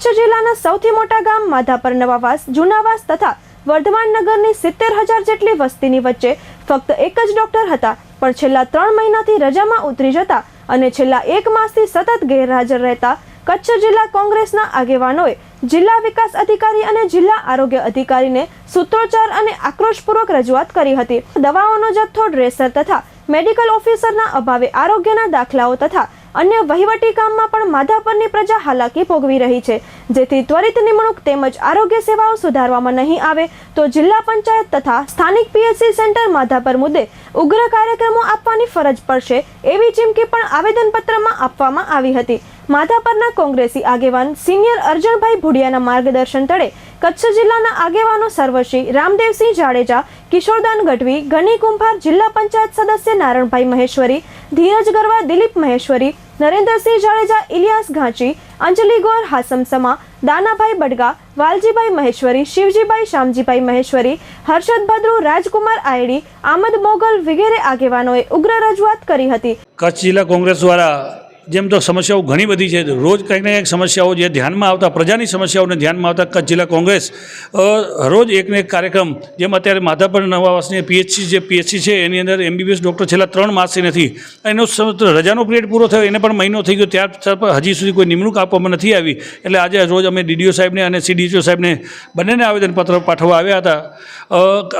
કચ્છ જિલ્લાના સૌથી મોટા ગામ માધાપર નવાવાસ, જૂનાવાસ તથા વર્ધમાન નગરની સિત્તેર હજાર જેટલી વસ્તીની વચ્ચે ફક્ત એક જ ડોક્ટર હતા, પણ છેલ્લા ત્રણ મહિનાથી રજામાં ઉતરી જતા અને છેલ્લા એક માસથી સતત ગેરહાજર રહેતા કચ્છ જિલ્લા કોંગ્રેસના આગેવાનોએ જિલ્લા વિકાસ અધિકારી અને જિલ્લા આરોગ્ય અધિકારીને સૂત્રોચ્ચાર અને આક્રોશપૂર્વક રજૂઆત કરી હતી. દવાઓનો જથ્થો ડ્રેસર તથા મેડિકલ ઓફિસરના અભાવે આરોગ્યના દાખલાઓ તથા અન્ય વહીવટી કામમાં પણ માધાપરની પ્રજા હાલાકી ભોગવી રહી છે. જેથી ત્વરિત નિમણૂક તેમજ આરોગ્ય સેવાઓ સુધારવામાં નહીં આવે તો જિલ્લા પંચાયત તથા સ્થાનિક પીએચસી સેન્ટર માધાપર મુદ્દે ઉગ્ર કાર્યક્રમો આપવાની ફરજ પડશે એવી ચીમકી પણ આવેદનપત્રમાં આપવામાં આવી હતી. માધાપરના કોંગ્રેસી આગેવાન સિનિયર અર્જણભાઈ ભુડિયાના માર્ગદર્શન તળે કચ્છ જિલ્લાના આગેવાનો સર્વશ્રી રામદેવસિંહ જાડેજા, કિશોરદાન ગઢવી ગણી કુંભાર જિલ્લા પંચાયત સદસ્ય નારણભાઈ મહેશ્વરી, ધીરજ ગરવા દિલીપ મહેશ્વરી, નરેન્દ્રસિંહ જાડેજા, ઇલિયાસ ઘાંચી, અંજલિ ગોર હાસમ સમા, દાનાભાઈ બડગા, વાલજીભાઈ મહેશ્વરી, શિવજીભાઈ શામજીભાઈ મહેશ્વરી, હર્ષદ ભદ્રુ, રાજકુમાર આયડી, આમદ મોગલ વગેરે આગેવાનોએ ઉગ્ર રજૂઆત કરી હતી. કચ્છ જિલ્લા કોંગ્રેસ દ્વારા જેમ તો સમસ્યાઓ ઘણી બધી છે, રોજ કંઈક ને કંઈક સમસ્યાઓ જે ધ્યાનમાં આવતા, પ્રજાની સમસ્યાઓને ધ્યાનમાં આવતા કચ્છ જિલ્લા કોંગ્રેસ રોજ એક ને એક કાર્યક્રમ, જેમ અત્યારે માધાપર નવાવાસની પીએચસી જે પીએચસી છે, એની અંદર એમબીબીએસ ડૉક્ટર છેલ્લા ત્રણ માસથી નથી. એનો રજાનો પિરિયડ પૂરો થયો, એને પણ મહિનો થઈ ગયો, ત્યાર હજી સુધી કોઈ નિમણૂક આપવામાં નથી આવી. એટલે આજે રોજ અમે ડીડીઓ સાહેબને અને સીડીઓ સાહેબને બંનેને આવેદનપત્ર પાઠવવા આવ્યા હતા.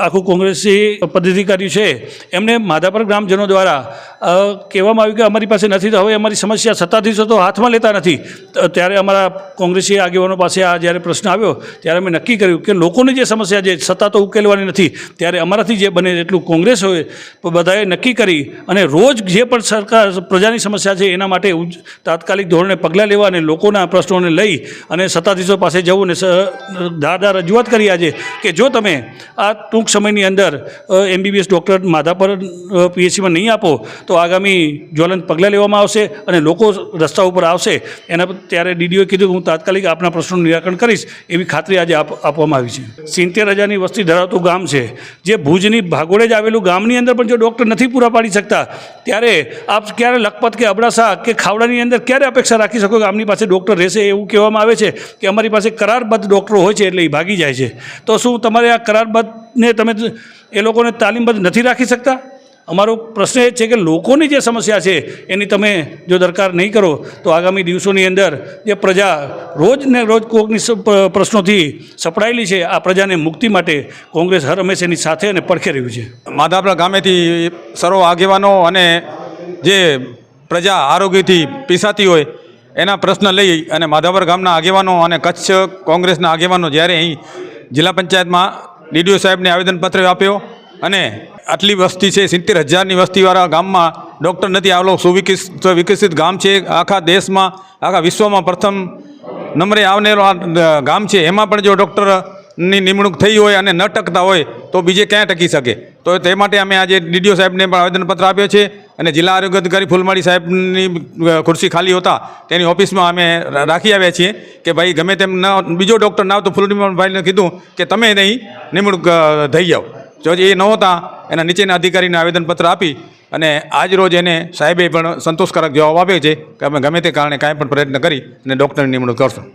આખું કોંગ્રેસી પદાધિકારી છે, એમને માધાપર ગ્રામજનો દ્વારા કહેવામાં આવ્યું કે અમારી પાસે નથી તો હવે અમારી સમસ્યા સત્તાધીશો તો હાથમાં લેતા નથી. ત્યારે અમારા કોંગ્રેસી આગેવાનો પાસે આ જ્યારે પ્રશ્ન આવ્યો, ત્યારે અમે નક્કી કર્યું કે લોકોની જે સમસ્યા છે, સત્તા તો ઉકેલવાની નથી. ત્યારે અમારાથી જે બને એટલું કોંગ્રેસ હોય બધાએ નક્કી કરી અને રોજ જે પણ સરકાર પ્રજાની સમસ્યા છે, એના માટે તાત્કાલિક ધોરણે પગલાં લેવા અને લોકોના પ્રશ્નોને લઈ અને સત્તાધીશો પાસે જવું અને ધારદાર રજૂઆત કરી આજે કે જો તમે આ ટૂંક સમયની અંદર એમબીબીએસ ડૉક્ટર માધાપર પીએચસીમાં નહીં આપો, તો આગામી જ્વલંત પગલાં લેવામાં આવશે અને લોકો રસ્તા ઉપર આવશે. એના ત્યારે ડીડીઓએ કીધું કે હું તાત્કાલિક આપના પ્રશ્નોનું નિરાકરણ કરીશ એવી ખાતરી આજે આપવામાં આવી છે. સિત્તેર હજારની વસ્તી ધરાવતું ગામ છે. જે ભુજની ભાગોળે જ આવેલું ગામની અંદર પણ જો ડૉક્ટર નથી પૂરા પાડી શકતા, ત્યારે આપ ક્યારે લખપત કે અબડાસા કે ખાવડાની અંદર ક્યારે અપેક્ષા રાખી શકો કે આમની પાસે ડૉક્ટર રહેશે એવું કહેવામાં આવે છે કે અમારી પાસે કરારબદ્ધ ડૉક્ટરો હોય છે એટલે એ ભાગી જાય છે? તો શું તમારે આ કરારબદ્ધને તમે એ લોકોને તાલીમબદ્ધ નથી રાખી શકતા? અમારો પ્રશ્ન એ છે કે લોકોની જે સમસ્યા છે, એની તમે જો દરકાર નહીં કરો, તો આગામી દિવસોની અંદર જે પ્રજા રોજ ને રોજ કોકની પ્રશ્નોથી સપડાયેલી છે, આ પ્રજાને મુક્તિ માટે કોંગ્રેસ હર હંમેશ એની સાથે અને પડખે રહ્યું છે. માધાપરા ગામેથી સર્વ આગેવાનો અને જે પ્રજા આરોગ્યથી પીસાતી હોય, એના પ્રશ્ન લઈ અને માધાપર ગામના આગેવાનો અને કચ્છ કોંગ્રેસના આગેવાનો જ્યારે અહીં જિલ્લા પંચાયતમાં ડીડીઓ સાહેબને આવેદનપત્ર આપ્યો અને આટલી વસ્તી છે, સિત્તેર હજારની વસ્તીવાળા ગામમાં ડૉક્ટર નથી. આવેલો સુવિકસિત વિકસિત ગામ છે, આખા દેશમાં, આખા વિશ્વમાં પ્રથમ નંબરે આવનારો આ ગામ છે. એમાં પણ જો ડૉક્ટરની નિમણૂક થઈ હોય અને ન ટકતા હોય, તો બીજે ક્યાં ટકી શકે? તો તે માટે અમે આજે ડીડીઓ સાહેબને પણ આવેદનપત્ર આપ્યો છે અને જિલ્લા આરોગ્ય અધિકારી ફૂલમાળી સાહેબની ખુરશી ખાલી હોતા તેની ઓફિસમાં અમે રાખી આવ્યા છીએ કે ભાઈ ગમે તેમ ન બીજો ડૉક્ટર ના તો ફૂલડીભાઈને કીધું કે તમે નહીં નિમણૂક થઈ જાઓ. જો એ નહોતા, એના નીચેના અધિકારીને આવેદનપત્ર આપી અને આજ રોજ એને સાહેબે પણ સંતોષકારક જવાબ આપ્યો છે કે અમે ગમે તે કારણે કાંઈ પણ પ્રયત્ન કરી અને ડૉક્ટરની નિમણૂક કરશું.